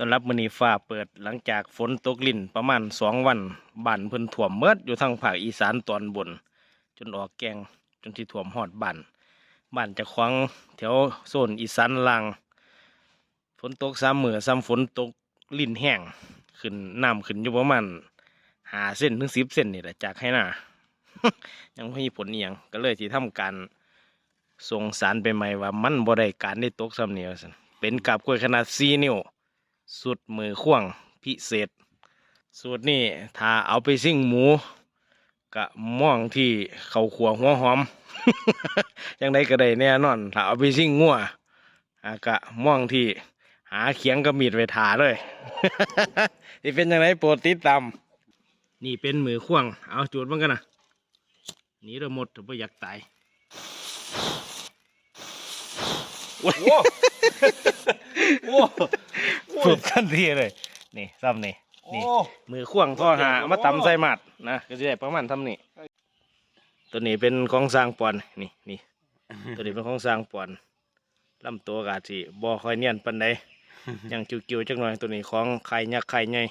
สำหรับมือนีฟ้าเปิดหลังจากฝนตกลิ่นประมาณสองวันบ้านเพิ่นท่วมเมิดอยู่ทางภาคอีสานตอนบน จนออกแกงจนที่ท่วมฮอดบ้านบ้านจะคว้าของแถวโซนอีสานล่าง ฝนตกซ้ำเหมือซ้ำฝนตกลิ่นแห้งขึ้นน้ำขึ้นอยู่ประมาณหาเส้นถึงสิบเส้นนี่แหละจากให้หน้ายังไม่มีผลเอหย่างก็เลยที่ทำการส่งสารไปใหม่ว่ามันบ่ได้การได้ตกซ้ำเนี่ยวาซั่นเป็นกาบกล้วยขนาด4นิ้ว สุดมือข่วงพิเศษ สูตรนี้ถ้าเอาไปซิ่งหมูกะม่องที่เขาขัวหัวหอม ยังไดก็ได้แน่นอน ถ้าเอาไปซิ่งงัวกะม่องที่หาเขียงกับมีดไว้ถาเลยที่เป็นยังไงโปรติดตามนี่เป็นมือข่วง เอาจูดมันกันนะนี่เราหมดถ้าไม่อยากตาย โอ้โอ้ฝึกทันทีเลย นี่ซ้ำนี่ นี่ มือข่วงท่อหามาตำใส่หมัดนะก็จะได้ประมาณทำนี่ตัวนี้เป็นของสร้างปอนนี่นี่ตัวนี้เป็นของสร้างปอนลำตัวกาสิบ่ค่อยเนียนปันใดยังจิ๋วๆจังหน่อยตัวนี้ของไข่ยักษ์ไข่ใหญ่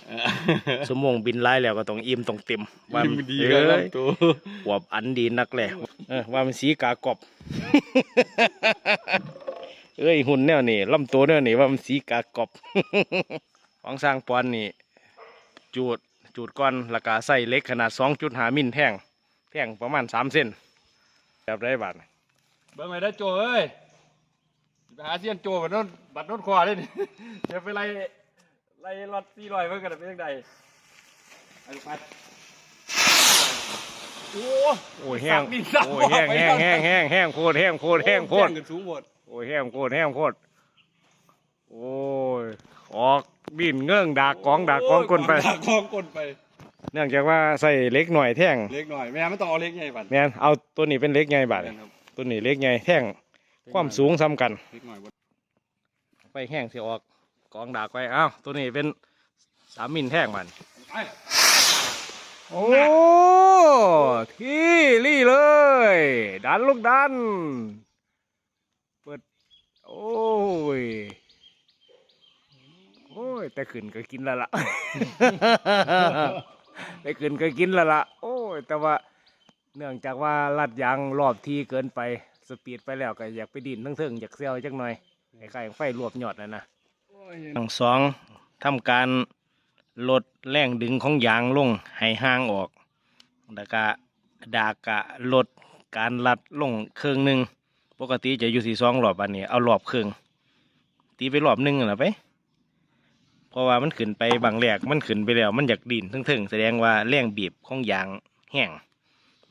สมงบินไล่แล้วก็ต้องอิ่มต้องเต็มว่ามันดีเอ้กันยตัวหวบอันดีนักแหละเออว่ามันสีกากรอบ เอ้ยหุ่นแนวนี่ลำตัวแนวนี่ว่ามันสีกากรอบของสร้างปอนนี่ จูดจูดก้อนราคาใส่เล็กขนาดสองจุดหามิลแท่งแท่งประมาณสามเส้นแบบได้บาทเบิ่งไปได้โจเอ้ยไปหาเซียนโจบัดโน้นบัดโน้นคอเลยนี่เดี๋ยวไปไล่ไล่รถสี่ร้อยเบิ่งกันเป็นยังไงไปไปโอ้โอ้ยแห้งสักดินสักโอ้ยแห้งแห้งแห้งแห้งแห้งโคตรแห้งโคตรแห้งโคตรกันสูงหมด โอ้ยแห้งโคตรแห้งโคตรโอ้ยออกบินเงื่องดากกองดากกองก้นไปดากกองก้นไป เนื่องจากว่าใส่เล็กหน่อยแท่งเล็กหน่อยแม่ไม่ต้องเอาเล็กใหญ่บัดแมนเอาตัวนี้เป็นเล็กใหญ่บาทแม่นครับตัวนี้เล็กใหญ่แท่งความสูงซ้ำกันเล็กหน่อยบ่ไฟแห้งสิออกกองดากไว้อ้าวตัวนี้เป็นสามมิลแท่งมันไปโอ้ที่รี่เลย ดันลูกดันเปิด โอ้ย โอ้ย แต่ขึ้นก็กินแล้วล่ะแต่ขึ้นก็กินแล้วล่ะโอ้ย แต่ว่าเนื่องจากว่าลัดยางรอบที่เกินไป สปีดไปแล้วก็อยากไปดินทั้งเทิงอยากเซลจักหน่อยไอ้ไข่ไฟรวบยอดนะนะโอ้ยทั้งสองทำการลดแรงดึงของยางลงให้ห่างออกแล้วก็ดากกะลดการลัดลงเครื่องหนึ่ง ปกติจะอยู่ที่สองรอบอันนี้เอารอบเครื่องตีไปรอบหนึ่งน่ะไปเพราะว่ามันขึ้นไปบางแหลกมันขึ้นไปแล้ว มันอยากดินทึ่งๆแสดงว่าแรงบีบของยางแห้ง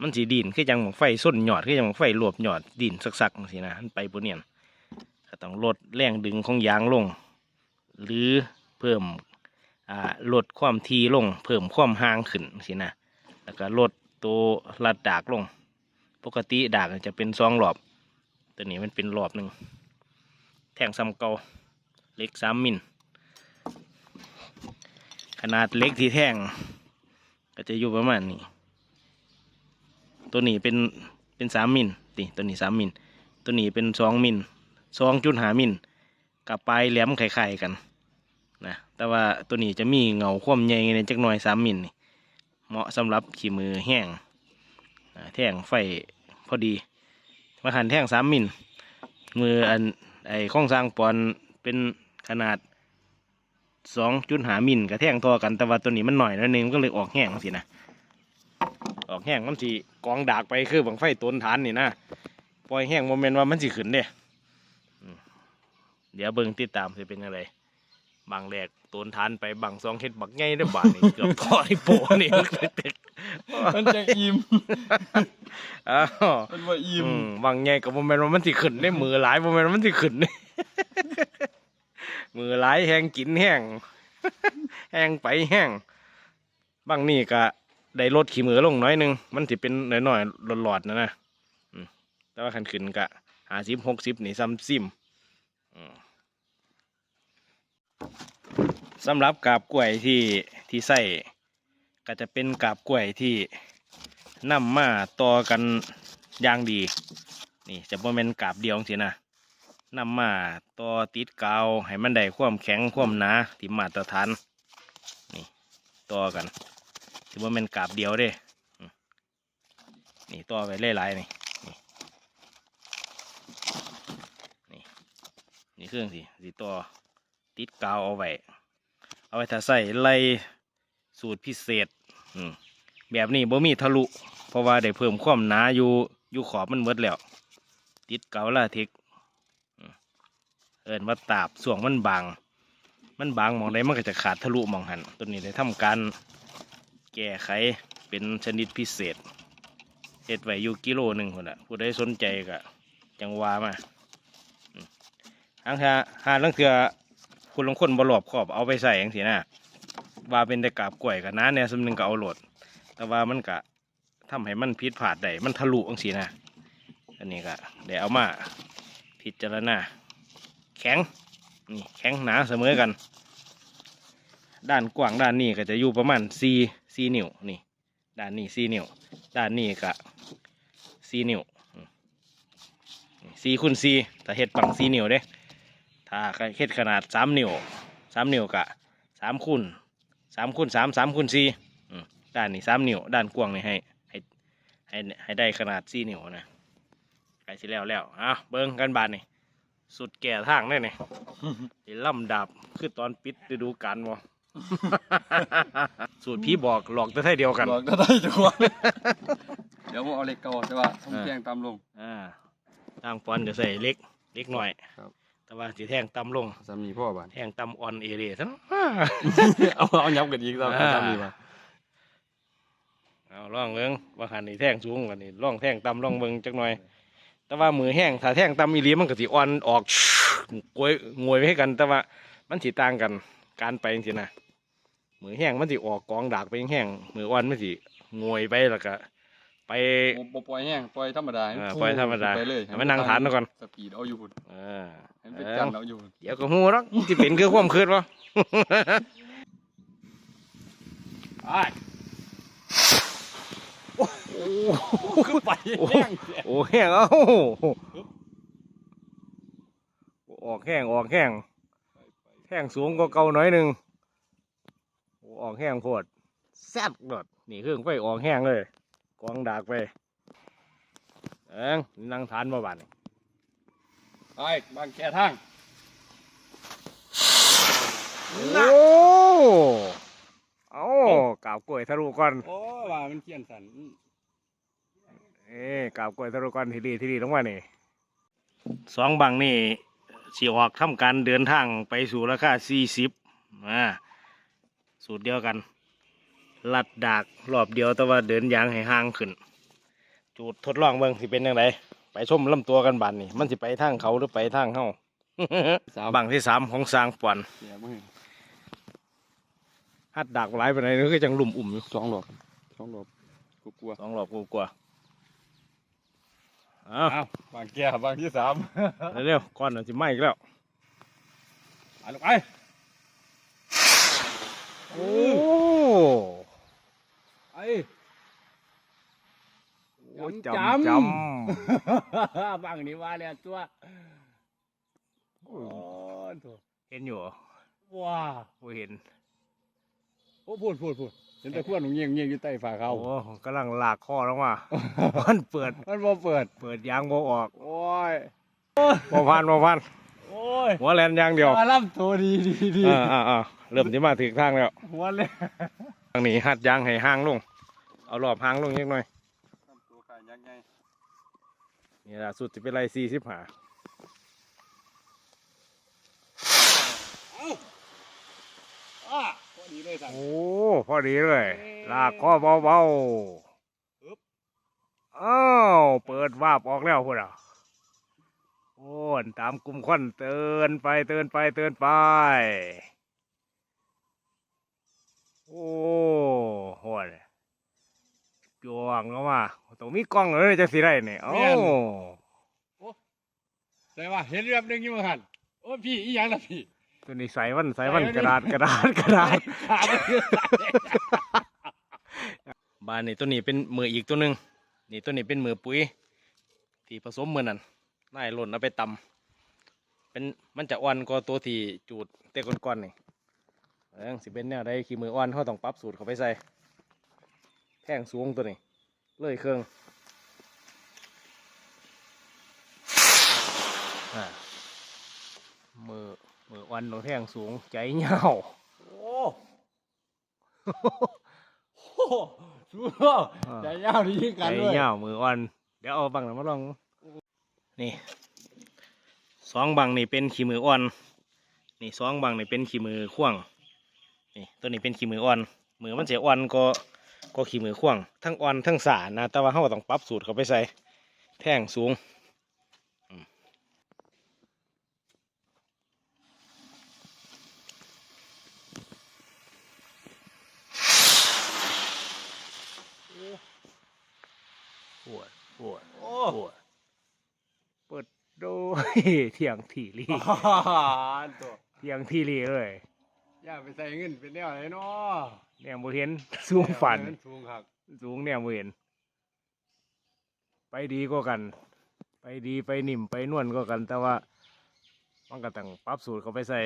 มันสีดินคือจังหมองไฟส้นหยอดคือจังหมองไฟรวบหยอดดินสักๆสินะมันไปบนเนียนก็ต้องลดแรงดึงของยางลง หรือเพิ่มลดความทีลง เพิ่มความห่างขึ้นสินะแล้วก็ลดตัวลัดดากลง ปกติดากจะเป็นสองรอบ ตัวนี้มันเป็นรอบหนึ่งแท่งซ้ำเก่าเล็กสามมิลขนาดเล็กที่แท่ง ก็จะอยู่ประมาณนี้ ตัวนี้เป็นเป็นสามมิลติตัวนี้สามมิลตัวนี้เป็นสองมิลสองจุดหามิลกับปลายแหลมไข่ๆกันนะแต่ว่าตัวนี้จะมีเงาคว่ำใหญ่ในจักหน่อยสามมิลเหมาะสำหรับขี่มือแห้งแท่งไฟพอดี มาหันแท่งสามมิลมืออันไอ้ข้องสร้างปอนเป็นขนาดสองจุดหามิลกับแท่งทอกันแต่ว่าตัวนี้มันหน่อยนิดนึงก็เลยออกแห้งสินะออกแห้งมันสิกองดากไปคือบังไฟต้นฐานนี่นะปล่อยแห้งโมเมนต์ว่ามันสิขึ้นเด้เดี๋ยวเบิ่งติดตามจะเป็นอะไร บางแรกตูนทานไปบางซองเฮ็ดบักไงได้อบาทนี่เกือบทอดโปนี่มันจะอิ่มอ้าวมันว่าอิ่มอืมบางไงกับโมเมนต์ว่ามันสิขึ้นได้มือหลายโมเมนต์ว่ามันสิขึ้นนี่มือหลายแห้งกินแห้งแห้งไปแห้งบางนี่ก็ได้ลดขี้มือลงน้อยหนึงมันสิเป็นน้อยๆหลอดๆนะนะอืมแต่ว่าคันขึ้นก็หาสิบหกสิบนี่ซ้ำซิม สำหรับกาบกล้วยที่ที่ใส่ก็จะเป็นกาบกล้วยที่นำมาต่อกันอย่างดี นี่จะบ่แม่นกาบเดียวสินะนำมาต่อติดกาวให้มันได้ความแข็งความหนาที่มาตรฐานนี่ต่อกันถือว่าเป็นกาบเดียวเด้นี่ต่อไปเล่หลายๆนี่นี่นี่เครื่องสิสิต่อติดกาวเอาไว้ เอาไว้ถ้าใส่ไล่สูตรพิเศษแบบนี้บ่มีทะลุ เพราะว่าได้เพิ่มความหนาอยู่อยู่ขอบมันเบิดแล้ว ติดเกาลาทคอืมเอินว่าตาบส่วงมันบาง มันบางมองใดมันก็จะขาดทะลุมองหันตัวนี้ได้ทำการแก้ไขเป็นชนิดพิเศษเฮ็ดไว้อยู่กิโลหนึ่งคนละผู้ใดสนใจก็จังวามาอืมอังหาหาลังเถื่อ คุณลงคนบรอบขอบเอาไปใส่อย่างสีนะว่าเป็นแต่กาบกล้วยกับน้าเนี่ยสำนึงก็เอาโหลด แต่ว่ามันก็ทำให้มันผิดพลาดได้มันทะลุอังสีนะอันนี้ก็เดี๋ยวเอามาพิจารณาแข็งนี่แข็งหนาเสมอกัน ด้านกว้างด้านนี้ก็จะอยู่ประมาณสี่สี่นิ้วนี่ด้านนี้สี่นิ้วด้านนี้ก็สี่นิ้วสี่คูณสี่ถ้าเฮ็ดปังสี่นิ้วเด้ ถ้าเฮ็ดขนาดสามนิ้วสามนิ้วกะสามคูณสามคูณสามสามคูณสี่อืมด้านนี้สามนิ้วด้านกว้างนี่ให้ให้ให้ให้ได้ขนาดสี่นิ้วนะใกล้สิแล้วแล้วอะเบิ้งกันบานนี่สุดแก่ทางได้นี่สิล่ำดาบคือตอนปิดฤดูกาลบ่สูตรพี่บอกหลอกแต่ไทยเดียวกันบอกก็ได้จังหวะเดี๋ยวผมเอาเหล็กเก่าใช่ป่ะผมแทงตามลงอ่าทางปอนจะใส่เล็กเล็กหน่อยครับ แต่ว่าสิแทงต่ำลง สามีพ่อบานแทงต่ำออนเอเรียทั้งเอาเอายับกันอีกแล้วอ่าสามีมาเอาล่องเบิ้งว่าหันนี่แทงสูงกว่านี่ล่องแทงต่ำล่องเบิ้งจักหน่อย แต่ว่ามือแห้งถ้าแทงต่ำอีหลีมันก็สิอ่อนออกกวยงวยไปให้กัน แต่ว่ามันสิต่างกัน การไปจริงๆนะมือแห้งมันสิออกกองดากไปแห้งมืออ่อนมันสิงวยไปแล้วก็ไปบ่ปล่อยแห้งปล่อยธรรมดาให้อ่าปล่อยธรรมดาไปเลยให้มันนั่งฐานเอาก่อนสปีดเอาอยู่พุ่นเออให้มันเป็นกันเอาอยู่พุ่นเดี๋ยวก็หูหรักที่เป็นคือความคืดวะไอ้โอ้คือไปแห้งเสียโอ้แห้งเอ้าออกแห้งออกแห้งแห้งสูงก็เก่าหน่อยหนึ่งโอ้ออกแห้งโพดแซ่บดดนี่เครื่องไฟออกแห้งเลยกองดากไปเอิงนั่งทานมาบ้านนี่ ไอ้บางแค่ทางโอ้เอากาบกล้วยทะลุก่อนโอ้ว่ามันเขียนสันเอ้กาบกล้วยทะลุก่อนทีดีทีดีลงมานี่สองบังนี่สิออกทำการเดินทางไปสู่ราคาสี่สิบอ่าสูตรเดียวกันลัดดากรอบเดียวแต่ว่าเดินยางให้ห่างขึ้น จูดทดลองเบิ่งสิเป็นยังไง ไปชมลำตัวกันบันนี่มันสิไปทางเขาหรือไปทางเฮาบังที่สามของสร้างป่อนเสียมือฮัดดากหลายไปไหนนี่คือจังหลุมอุ่มอยู่สองหลบสองหลบกูกลัวสองรอบกูกลัวเอาอ้าวบางแก่บางที่สามเร็วๆก่อนมันสิไหม้อีกแล้วอะลูกไปโอ้ไอ้ โอ้จำจำจบางนี่ว่าแล้วตัวำโอ้โถเห็นอยู่เหรอว้าบ่เห็น โอ้พูดพูดพูดเห็นแต่ขวดหนุ่งเงียงเงียงอยู่ใต้ฝ่าเขาโอ้กำลังลากคอลงมามันเปิด มันบ่เปิด เปิดยางโบออก โอ้ยบ่พันบ่พันโอ้ยหัวแลนยางเดียวมาล่ำตัวดีดีดีอ่าอ่าอ่าเริ่มที่มาถึงทางแล้วหัวเลยทางนี้หัดยางให้ห่างลง เอารอบห่างลงนิดหน่อย ตัวขายักษ์ไง นี่ล่ะสุดจะเป็นไรสี่สิบหาอ้าพอดีเลยสั่งโอ้พอดีเลยลากคอเบาอึ๊บๆอ้าวเปิดวาบออกแล้วพุ่นอะโอ้นตามกลุ่มควันเตือนไปเตือนไปเตือนไป โอ้โหด จวงเข้ามาต้องมีกล้องเลยจะสิได้เนี่ยโอ้ใช่ป่ะเห็นแบบนึงอยู่มั้งหันโอ้ยพี่อีหยังล่ะพี่ ตัวนี้ใส่วันใส่วัน กระดาษกระดาษกระดาษขามันคือใส่บ้านนี่ตัวนี้เป็นมืออีกตัวหนึ่งนี่ตัวนี้เป็นมือปุ๋ยที่ผสมมือนั่นนายหล่นเอาไปตเป็นมันจะอ่อนกว่าตัวที่จูดเตะก้อนๆนี่เออสิเป็นแนวใดขี้มืออ่อนเขาต้องปรับสูตรเข้าไปใส่ แท่งสูงตัวนี้เลยเครื่องอ่ามือมืออ่อนต้องแท่งสูงใจเหงาโอ้โหสู้ใจยาวดีกัใจนเลยเหงามืออ่อนเดี๋ยวเอาบังหน่อยมาลองนี่สองบังนี่เป็นขี้มืออ่อน นี่สองบังนี่เป็นขี้มือข่วางนี่ตัวนี้เป็นขี้มืออ่อนมือมันจะอ่อนก็ ก็ขี้มือข่วางทั้งอ่อนทั้งสานะ แต่ว่าเราก็ต้องปรับสูตรเข้าไปใส่แท่งสูงอืมปวดปวดโอ้ปวดเปิดโดยเที่ยงทีรีตัวเที่ยงทีรีเอ้ยอ ย่าไปใส่เงินเป็นแนวไหนเนาะเนี่ยบ่เห็น สูงฝัน สูงครับสูงเนี่ยบ่เห็น ไปดีก็กัน ไปดีไปนิ่มไปนวลก็กัน แต่ว่ามันก็ต้องปรับสูตรเข้าไปใส่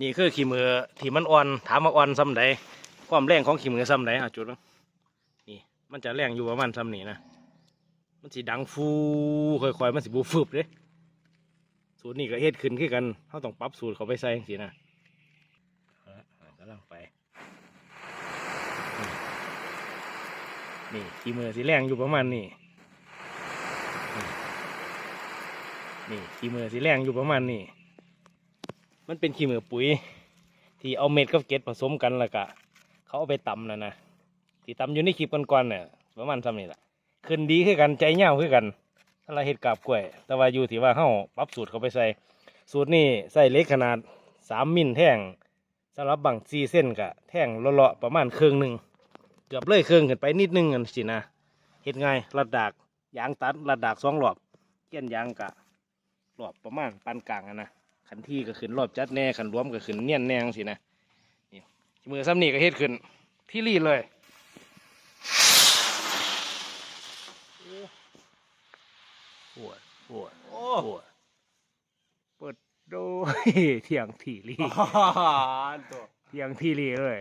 นี่คือขี้มือที่มันอ่อน ถามว่าอ่อนซ้ำใดความแรงของขี้มือซ้ำใดอะจุดเนาะนี่มันจะแรงอยู่ประมาณซ้ำนี้นะ มันสิดังฟูค่อยๆ มันสิบูฟึบเลย สูตรนี้ก็เฮ็ดขึ้นคือกันเขาต้องปรับสูตรเขาไปใส่สินะกำลังไป นี่ขี้มือสีแรงอยู่ประมาณนี้ นี่ขี้มือสีแรงอยู่ประมาณนี้ มันเป็นขี้มือปุ๋ย ที่เอาเม็ดกับเกล็ดผสมกันแล้วก็เขาเอาไปตำนะนะที่ตำอยู่ในคลิปก่อนๆเนี่ยประมาณซ้ำนี่แหละขึ้นดีคือกันใจเหี่ยวคือกัน ถ้าเราเห็ดกาบกล้วย แต่ว่าอยู่ที่ว่าเฮาปรับสูตรเขาไปใส่ สูตรนี้ใส่เล็กขนาดสามมิลแท่งสำหรับบังซีเส้นกะแท่งเลาะๆประมาณครึ่งหนึ่งเกือบเลยเครื่องขึ้นไปนิดนึงกันสินะเฮ็ดง่ายระดากยางตัดระดากสองรอบเกี้ยนยางกะรอบประมาณปานกลางอะนะขันที่ก็ขึ้นรอบจัดแน่ขันรวมก็ขึ้นเนียนแนงสินะนี่มือซ้ำนี่ก็เฮ็ดขึ้นที่รีเลย ปวดปวดโอ้ปวดเปิดโดยเที่ยงที่รีตัว เที่ยงที่รีเลย